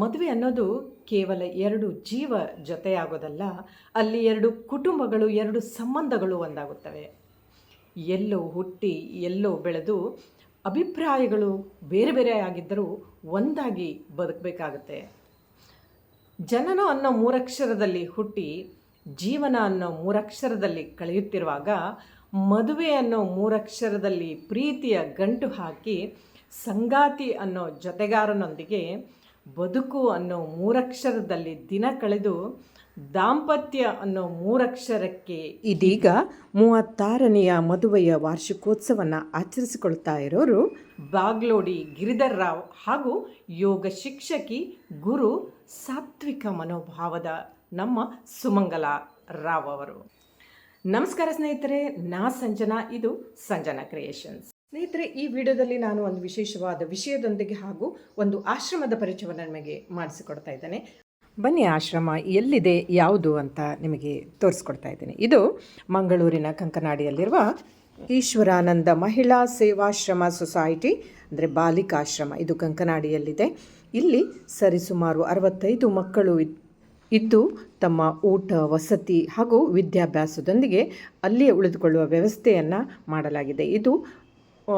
ಮದುವೆ ಅನ್ನೋದು ಕೇವಲ ಎರಡು ಜೀವ ಜೊತೆಯಾಗೋದಲ್ಲ, ಅಲ್ಲಿ ಎರಡು ಕುಟುಂಬಗಳು, ಎರಡು ಸಂಬಂಧಗಳು ಒಂದಾಗುತ್ತವೆ. ಎಲ್ಲೋ ಹುಟ್ಟಿ, ಎಲ್ಲೋ ಬೆಳೆದು ಅಭಿಪ್ರಾಯಗಳು ಬೇರೆ ಬೇರೆ ಆಗಿದ್ದರೂ ಒಂದಾಗಿ ಬದುಕಬೇಕಾಗುತ್ತೆ. ಜನನ ಅನ್ನೋ ಮೂರಕ್ಷರದಲ್ಲಿ ಹುಟ್ಟಿ, ಜೀವನ ಅನ್ನೋ ಮೂರಕ್ಷರದಲ್ಲಿ ಕಳೆಯುತ್ತಿರುವಾಗ ಮದುವೆ ಅನ್ನೋ ಮೂರಕ್ಷರದಲ್ಲಿ ಪ್ರೀತಿಯ ಗಂಟು ಹಾಕಿ ಸಂಗಾತಿ ಅನ್ನೋ ಜೊತೆಗಾರನೊಂದಿಗೆ ಬದುಕು ಅನ್ನೋ ಮೂರಕ್ಷರದಲ್ಲಿ ದಿನ ಕಳೆದು ದಾಂಪತ್ಯ ಅನ್ನೋ ಮೂರಕ್ಷರಕ್ಕೆ ಇದೀಗ ಮೂವತ್ತಾರನೆಯ ಮದುವೆಯ ವಾರ್ಷಿಕೋತ್ಸವನ ಆಚರಿಸಿಕೊಳ್ತಾ ಇರೋರು ಬಾಗ್ಲೋಡಿ ಗಿರಿಧರ್ ರಾವ್ ಹಾಗೂ ಯೋಗ ಶಿಕ್ಷಕಿ ಗುರು ಸಾತ್ವಿಕ ಮನೋಭಾವದ ನಮ್ಮ ಸುಮಂಗಲ ರಾವ್ ಅವರು. ನಮಸ್ಕಾರ ಸ್ನೇಹಿತರೆ ನಾ ಸಂಜನಾ ಇದು ಸಂಜನಾ ಕ್ರಿಯೇಷನ್ಸ್. ಸ್ನೇಹಿತರೆ, ಈ ವಿಡಿಯೋದಲ್ಲಿ ನಾನು ಒಂದು ವಿಶೇಷವಾದ ವಿಷಯದೊಂದಿಗೆ ಹಾಗೂ ಒಂದು ಆಶ್ರಮದ ಪರಿಚಯವನ್ನು ನಿಮಗೆ ಮಾಡಿಸಿಕೊಡ್ತಾ ಇದ್ದೇನೆ. ಬನ್ನಿ, ಆಶ್ರಮ ಎಲ್ಲಿದೆ, ಯಾವುದು ಅಂತ ನಿಮಗೆ ತೋರಿಸ್ಕೊಡ್ತಾ ಇದ್ದೇನೆ. ಇದು ಮಂಗಳೂರಿನ ಕಂಕನಾಡಿಯಲ್ಲಿರುವ ಈಶ್ವರಾನಂದ ಮಹಿಳಾ ಸೇವಾಶ್ರಮ ಸೊಸೈಟಿ, ಅಂದರೆ ಬಾಲಿಕಾಶ್ರಮ. ಇದು ಕಂಕನಾಡಿಯಲ್ಲಿದೆ. ಇಲ್ಲಿ ಸರಿಸುಮಾರು ಅರವತ್ತೈದು ಮಕ್ಕಳು ಇದ್- ಇದ್ದು ತಮ್ಮ ಊಟ, ವಸತಿ ಹಾಗೂ ವಿದ್ಯಾಭ್ಯಾಸದೊಂದಿಗೆ ಅಲ್ಲಿಯೇ ಉಳಿದುಕೊಳ್ಳುವ ವ್ಯವಸ್ಥೆಯನ್ನು ಮಾಡಲಾಗಿದೆ. ಇದು ಆ,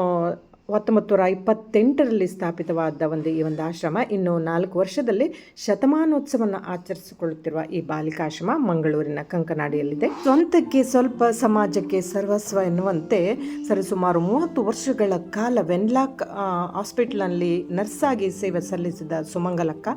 ಹತ್ತೊಂಬತ್ತು ನೂರ ಇಪ್ಪತ್ತೆಂಟರಲ್ಲಿ ಸ್ಥಾಪಿತವಾದ ಒಂದು ಈ ಒಂದು ಆಶ್ರಮ ಇನ್ನು ನಾಲ್ಕು ವರ್ಷದಲ್ಲಿ ಶತಮಾನೋತ್ಸವವನ್ನು ಆಚರಿಸಿಕೊಳ್ಳುತ್ತಿರುವ ಈ ಬಾಲಿಕಾಶ್ರಮ ಮಂಗಳೂರಿನ ಕಂಕನಾಡಿಯಲ್ಲಿದೆ. ಸ್ವಂತಕ್ಕೆ ಸ್ವಲ್ಪ ಸಮಾಜಕ್ಕೆ ಸರ್ವಸ್ವ ಎನ್ನುವಂತೆ ಸರಿಸುಮಾರು ಮೂವತ್ತು ವರ್ಷಗಳ ಕಾಲ ವೆನ್ಲಾಕ್ ಹಾಸ್ಪಿಟಲ್ನಲ್ಲಿ ನರ್ಸ್ ಆಗಿ ಸೇವೆ ಸಲ್ಲಿಸಿದ ಸುಮಂಗಲಕ್ಕ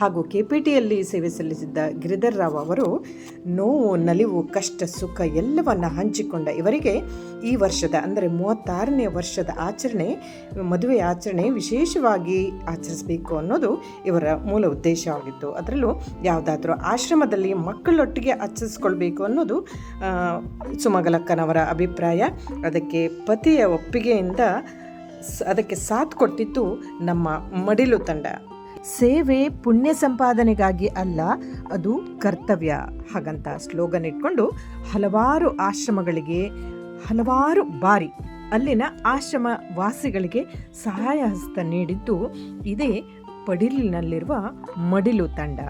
ಹಾಗೂ ಕೆ ಪಿ ಟಿಯಲ್ಲಿ ಸೇವೆ ಸಲ್ಲಿಸಿದ್ದ ಗಿರಿಧರ್ ರಾವ್ ಅವರು ನೋವು, ನಲಿವು, ಕಷ್ಟ, ಸುಖ ಎಲ್ಲವನ್ನು ಹಂಚಿಕೊಂಡ ಇವರಿಗೆ ಈ ವರ್ಷದ, ಅಂದರೆ ಮೂವತ್ತಾರನೇ ವರ್ಷದ ಆಚರಣೆ ಮದುವೆ ಆಚರಣೆ ವಿಶೇಷವಾಗಿ ಆಚರಿಸಬೇಕು ಅನ್ನೋದು ಇವರ ಮೂಲ ಉದ್ದೇಶವಾಗಿತ್ತು ಅದರಲ್ಲೂ ಯಾವುದಾದ್ರೂ ಆಶ್ರಮದಲ್ಲಿ ಮಕ್ಕಳೊಟ್ಟಿಗೆ ಆಚರಿಸ್ಕೊಳ್ಬೇಕು ಅನ್ನೋದು ಸುಮಗಲಕ್ಕನವರ ಅಭಿಪ್ರಾಯ. ಅದಕ್ಕೆ ಪತಿಯ ಒಪ್ಪಿಗೆಯಿಂದ ಅದಕ್ಕೆ ಸಾಥ್ ಕೊಟ್ಟಿದ್ದು ನಮ್ಮ ಮಡಿಲು ತಂಡ. ಸೇವೆ ಪುಣ್ಯ ಸಂಪಾದನೆಗಾಗಿ ಅಲ್ಲ, ಅದು ಕರ್ತವ್ಯ ಹಾಗಂತ ಸ್ಲೋಗನ್ ಇಟ್ಕೊಂಡು ಹಲವಾರು ಆಶ್ರಮಗಳಿಗೆ ಹಲವಾರು ಬಾರಿ ಅಲ್ಲಿನ ಆಶ್ರಮ ವಾಸಿಗಳಿಗೆ ಸಹಾಯ ಹಸ್ತ ನೀಡಿದ್ದು ಇದೇ ಪಡಿಲಿನಲ್ಲಿರುವ ಮಡಿಲು ತಂಡ.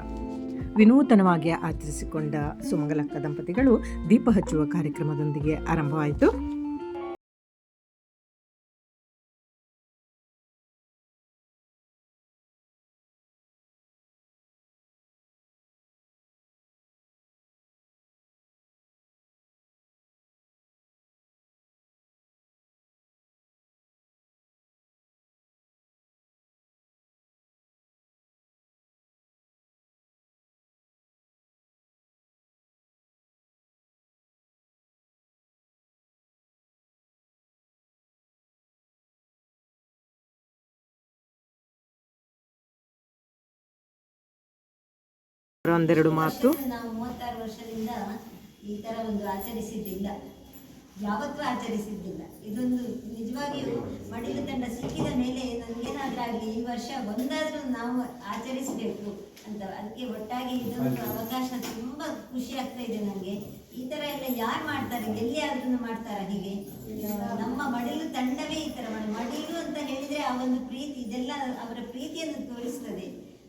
ವಿನೂತನವಾಗಿ ಆಚರಿಸಿಕೊಂಡ ಸುಮಂಗಲಕ್ಕ ದಂಪತಿಗಳು ದೀಪ ಹಚ್ಚುವ ಕಾರ್ಯಕ್ರಮದೊಂದಿಗೆ ಆರಂಭವಾಯಿತು. ಒಂದೆರಡು ಮಾತು. ನಾವು ಮೂವತ್ತಾರು ವರ್ಷದಿಂದ ಈ ತರ ಒಂದು ಆಚರಿಸಿದ್ದಿಲ್ಲ ಯಾವತ್ತೂ ಆಚರಿಸಿದ್ದಿಲ್ಲ. ಇದೊಂದು ನಿಜವಾಗಿಯೂ ಮಡಿಲು ತಂಡ ಸಿಕ್ಕಿದ ಮೇಲೆ ಏನಾದ್ರೂ ಆಗಲಿ ಈ ವರ್ಷ ಒಂದಾದ್ರೂ ನಾವು ಆಚರಿಸಬೇಕು ಅಂತ, ಅದಕ್ಕೆ ಒಟ್ಟಾಗಿ ಇದೊಂದು ಅವಕಾಶ ತುಂಬಾ ಖುಷಿ ಆಗ್ತಾ ಇದೆ ನನಗೆ ಈ ತರ ಎಲ್ಲ ಯಾರು ಮಾಡ್ತಾರೆ ಎಲ್ಲಿ ಆದ್ರೂ ಮಾಡ್ತಾರ ಹೀಗೆ? ನಮ್ಮ ಮಡಿಲು ತಂಡವೇ ಈ ತರ ಮಾಡಿ ಮಡಿಲು ಅಂತ ಹೇಳಿದ್ರೆ ಆ ಒಂದು ಪ್ರೀತಿ, ಇದೆಲ್ಲ ಅವರ ಪ್ರೀತಿಯನ್ನು ತೋರಿಸ್ತದೆ.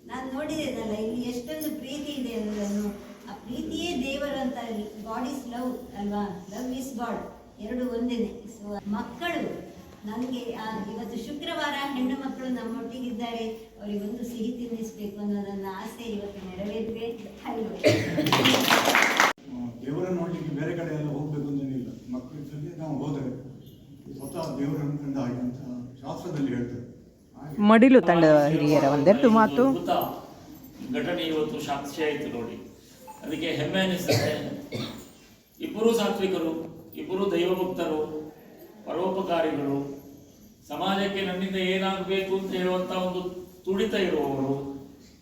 ನಾನು ನೋಡಿದ್ದೇನಲ್ಲ, ಇಲ್ಲಿ ಎಷ್ಟೊಂದು ಪ್ರೀತಿ ಇದೆ ಅನ್ನೋದನ್ನು ಆ ಪ್ರೀತಿಯೇ ದೇವರು ಅಂತ ಗಾಡ್ ಇಸ್ ಲವ್ ಅಲ್ವಾ? ಲವ್ ಇಸ್ ಗಾಡ್ ಎರಡು ಒಂದೇನೆ ಸೊ ಮಕ್ಕಳು, ನನಗೆ ಇವತ್ತು ಶುಕ್ರವಾರ ಹೆಣ್ಣು ಮಕ್ಕಳು ನಮ್ಮೊಟ್ಟಿಗಿದ್ದಾರೆ. ಅವರಿಗೊಂದು ಸಿಹಿ ತಿನ್ನಿಸ್ಬೇಕು ಅನ್ನೋ ನನ್ನ ಆಸೆ ಇವತ್ತು ನೆರವೇರಿದೆ ದೇವರ ನೋಡಲಿಕ್ಕೆ ಬೇರೆ ಕಡೆ ಎಲ್ಲ ಹೋಗ್ಬೇಕು ಅಂತೇನಿಲ್ಲ ಜೊತೆ ನಾವು ಹೋದರೆ ಸ್ವತಃ ದೇವರನ್ನು ಕಂಡ ಹಾಗೆ ಅಂತ ಶಾಸ್ತ್ರದಲ್ಲಿ ಹೇಳ್ತಾರೆ. ಮಡಿಲು ತಂಡದ ಹಿರಿಯರ ಒಂದೆರಡು ಮಾತು. ಘಟನೆ ಇವತ್ತು ಸಾಕ್ಷಿ ಆಯಿತು ನೋಡಿ. ಅದಕ್ಕೆ ಹೆಮ್ಮೆ ಅನಿಸ್ತದೆ ಇಬ್ಬರು ಸಾತ್ವಿಕರು, ಇಬ್ಬರು ದೈವಭಕ್ತರು, ಪರೋಪಕಾರಿಗಳು, ಸಮಾಜಕ್ಕೆ ನನ್ನಿಂದ ಏನಾಗಬೇಕು ಅಂತ ಹೇಳುವಂತ ಒಂದು ತುಡಿತ ಇರುವವರು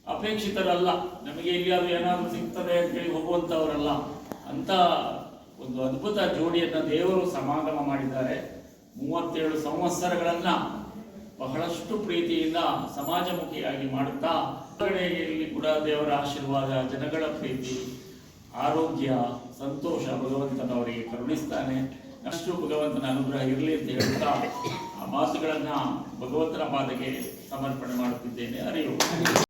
ಅಪೇಕ್ಷಿತರಲ್ಲ. ನಮಗೆ ಇಲ್ಲಿ ಅದು ಏನಾದರೂ ಸಿಗ್ತದೆ ಅಂತೇಳಿ ಹೋಗುವಂತವರಲ್ಲ. ಅಂತ ಒಂದು ಅದ್ಭುತ ಜೋಡಿಯನ್ನ ದೇವರು ಸಮಾಗಮ ಮಾಡಿದ್ದಾರೆ. ಮೂವತ್ತೇಳು ಸಂವತ್ಸರಗಳನ್ನ ಬಹಳಷ್ಟು ಪ್ರೀತಿಯಿಂದ ಸಮಾಜಮುಖಿಯಾಗಿ ಮಾಡುತ್ತಾ ಕಡೆಯಲ್ಲಿ ಕೂಡ ದೇವರ ಆಶೀರ್ವಾದ, ಜನಗಳ ಪ್ರೀತಿ, ಆರೋಗ್ಯ, ಸಂತೋಷ ಭಗವಂತನವರಿಗೆ ಕರುಣಿಸ್ತಾನೆ. ಅಷ್ಟು ಭಗವಂತನ ಅನುಗ್ರಹ ಇರಲಿ ಅಂತ ಹೇಳುತ್ತಾ ಆ ಮಾತುಗಳನ್ನು ಭಗವಂತನ ಪಾದಕ್ಕೆ ಸಮರ್ಪಣೆ ಮಾಡುತ್ತಿದ್ದೇನೆ. ಅರಿವು.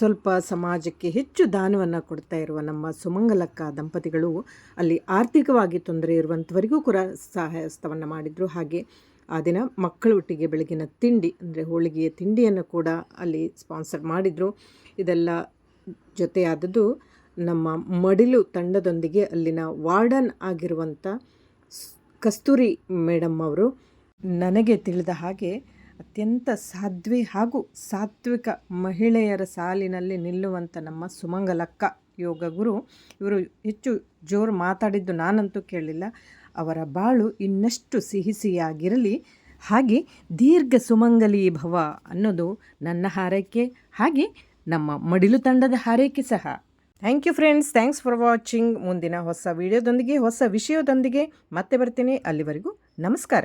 ಸ್ವಲ್ಪ ಸಮಾಜಕ್ಕೆ ಹೆಚ್ಚು ದಾನವನ್ನು ಕೊಡ್ತಾ ಇರುವ ನಮ್ಮ ಸುಮಂಗಲಕ್ಕ ದಂಪತಿಗಳು ಅಲ್ಲಿ ಆರ್ಥಿಕವಾಗಿ ತೊಂದರೆ ಇರುವಂಥವರಿಗೂ ಕೂಡ ಸಹಾಯ ಹಸ್ತವನ್ನು ಮಾಡಿದರು. ಹಾಗೆ ಆ ದಿನ ಮಕ್ಕಳ ಒಟ್ಟಿಗೆ ಬೆಳಗಿನ ತಿಂಡಿ, ಅಂದರೆ ಹೋಳಿಗೆಯ ತಿಂಡಿಯನ್ನು ಕೂಡ ಅಲ್ಲಿ ಸ್ಪಾನ್ಸರ್ ಮಾಡಿದರು. ಇದೆಲ್ಲ ಜೊತೆಯಾದದ್ದು ನಮ್ಮ ಮಡಿಲು ತಂಡದೊಂದಿಗೆ ಅಲ್ಲಿನ ವಾರ್ಡನ್ ಆಗಿರುವಂಥ ಕಸ್ತೂರಿ ಮೇಡಮ್ ಅವರು ನನಗೆ ತಿಳಿದ ಹಾಗೆ ಅತ್ಯಂತ ಸಾಧ್ವಿ ಹಾಗೂ ಸಾತ್ವಿಕ ಮಹಿಳೆಯರ ಸಾಲಿನಲ್ಲಿ ನಿಲ್ಲುವಂಥ ನಮ್ಮ ಸುಮಂಗಲಕ್ಕ ಯೋಗ ಗುರು. ಇವರು ಹೆಚ್ಚು ಜೋರು ಮಾತಾಡಿದ್ದು ನಾನಂತೂ ಕೇಳಿಲ್ಲ. ಅವರ ಬಾಳು ಇನ್ನಷ್ಟು ಸಿಹಿಸಿಯಾಗಿರಲಿ. ಹಾಗೆ ದೀರ್ಘ ಸುಮಂಗಲಿ ಭವ ಅನ್ನೋದು ನನ್ನ ಹಾರೈಕೆ. ಹಾಗೆ ನಮ್ಮ ಮಡಿಲು ತಂಡದ ಹಾರೈಕೆ ಸಹ. Thank you friends. Thanks for watching. ಮುಂದಿನ ಹೊಸ ವಿಡಿಯೋದೊಂದಿಗೆ, ಹೊಸ ವಿಷಯದೊಂದಿಗೆ ಮತ್ತೆ ಬರ್ತೀನಿ. ಅಲ್ಲಿವರೆಗೂ ನಮಸ್ಕಾರ.